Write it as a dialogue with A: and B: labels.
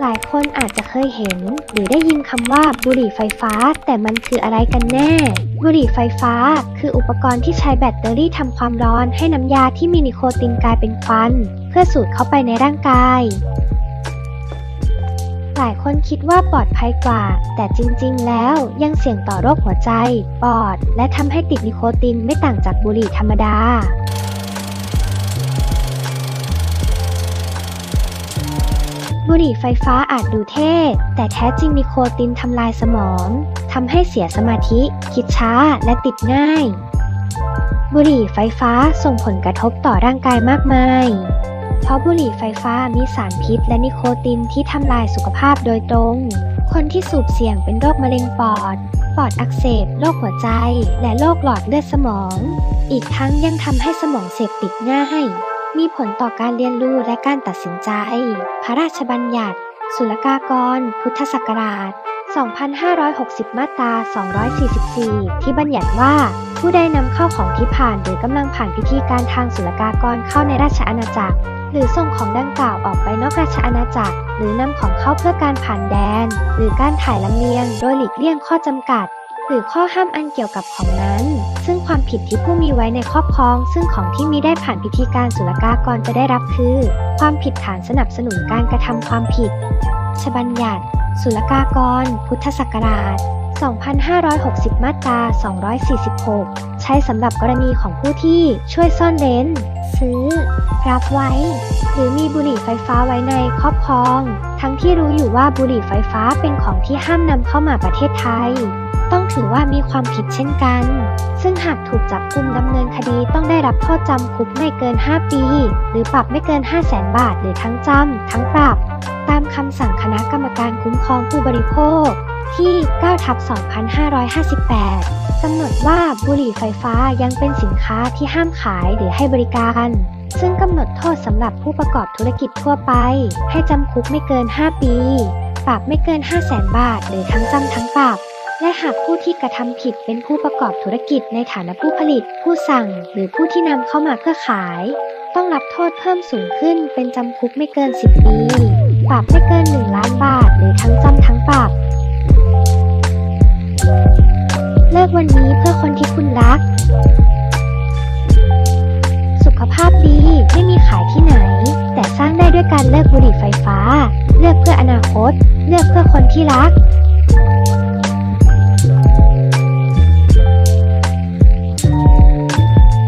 A: หลายคนอาจจะเคยเห็น หรือได้ยินคำว่าบุหรี่ไฟฟ้า แต่มันคืออะไรกันแน่ บุหรี่ไฟฟ้า คืออุปกรณ์ที่ใช้แบตเตอรี่ทำความร้อนให้น้ำยาที่มีนิโคตินกลายเป็นควัน เพื่อสูดเข้าไปในร่างกาย หลายคนคิดว่าปลอดภัยกว่า แต่จริงๆ แล้วยังเสี่ยงต่อโรคหัวใจ ปอด และทำให้ติดนิโคตินไม่ต่างจากบุหรี่ธรรมดา บุหรี่ไฟฟ้าอาจดูเท่ แต่แท้จริงนิโคตินทำลายสมอง ทำให้เสียสมาธิ คิดช้าและติดง่าย บุหรี่ไฟฟ้าส่งผลกระทบต่อร่างกายมากมาย เพราะบุหรี่ไฟฟ้ามีสารพิษและนิโคตินที่ทำลายสุขภาพโดยตรง คนที่สูบเสี่ยงเป็นโรคมะเร็งปอด ปอดอักเสบ โรคหัวใจ และโรคหลอดเลือดสมอง อีกทั้งยังทำให้สมองเสพติดง่าย มีผลต่อการเรียนรู้และการตัดสินใจ พระราชบัญญัติ ศุลกากร พุทธศักราช 2560 มาตรา 244 ที่บัญญัติว่า ผู้ใดนำเข้าของที่ผ่านหรือกำลังผ่านพิธีการทางศุลกากรเข้าในราชอาณาจักร หรือส่งของดังกล่าวออกไปนอกราชอาณาจักร หรือนำของเข้าเพื่อการผ่านแดน หรือการถ่ายลำเลียง โดยหลีกเลี่ยงข้อจำกัด หรือข้อห้ามอันเกี่ยวกับของนั้น ซึ่งความผิดที่ผู้มีไว้ในครอบครอง ซึ่งของที่มีได้ผ่านพิธีการศุลกากรจะได้รับคือ ความผิดฐานสนับสนุนการกระทำความผิดชบัญญัติศุลกากร พุทธศักราช 2560 มาตรา 246 ใช้สำหรับกรณีของผู้ที่ช่วยซ่อนเร้น ซื้อ รับไว้ หรือมีบุหรี่ไฟฟ้าไว้ในครอบครอง ทั้งที่รู้อยู่ว่าบุหรี่ไฟฟ้าเป็นของที่ห้ามนำเข้ามาประเทศไทย ต้องถือว่ามีความผิดเช่นกัน ซึ่งหากถูกจับกุมดำเนินคดีต้องได้รับโทษจำคุกไม่เกิน 5 ปี หรือปรับไม่เกิน 5 0 0แสนบาท หรือทั้งจำ ทั้งปรับ ตามคำสั่งคณะกรรมการคุ้มครองผู้บริโภค ที่9ทับ2558กำหนดว่าบุหรี่ไฟฟ้ายังเป็นสินค้าที่ห้ามขายหรือให้บริการซึ่งกำหนดโทษสำหรับผู้ประกอบธุรกิจทั่วไป ให้จำคุกไม่เกิน 5 ปี ปรับไม่เกิน 5 0 0แสนบาท หรือทั้งจำทั้งปรับ และหากผู้ที่กระทำผิดเป็นผู้ประกอบธุรกิจในฐานะผู้ผลิต ผู้สั่ง หรือผู้ที่นำเข้ามาเพื่อขาย ต้องรับโทษเพิ่มสูงขึ้นเป็นจำคุกไม่เกิน 10 ปี ปรับไม่เกิน 1 ล้านบาท หรือทั้งจำทั้งปรับ เลิกวันนี้เพื่อคนที่คุณรัก สุขภาพดีไม่มีขายที่ไหน แต่สร้างได้ด้วยการเลิกบุหรี่ไฟฟ้า เลือกเพื่ออนาคต เลือกเพื่อคนที่รัก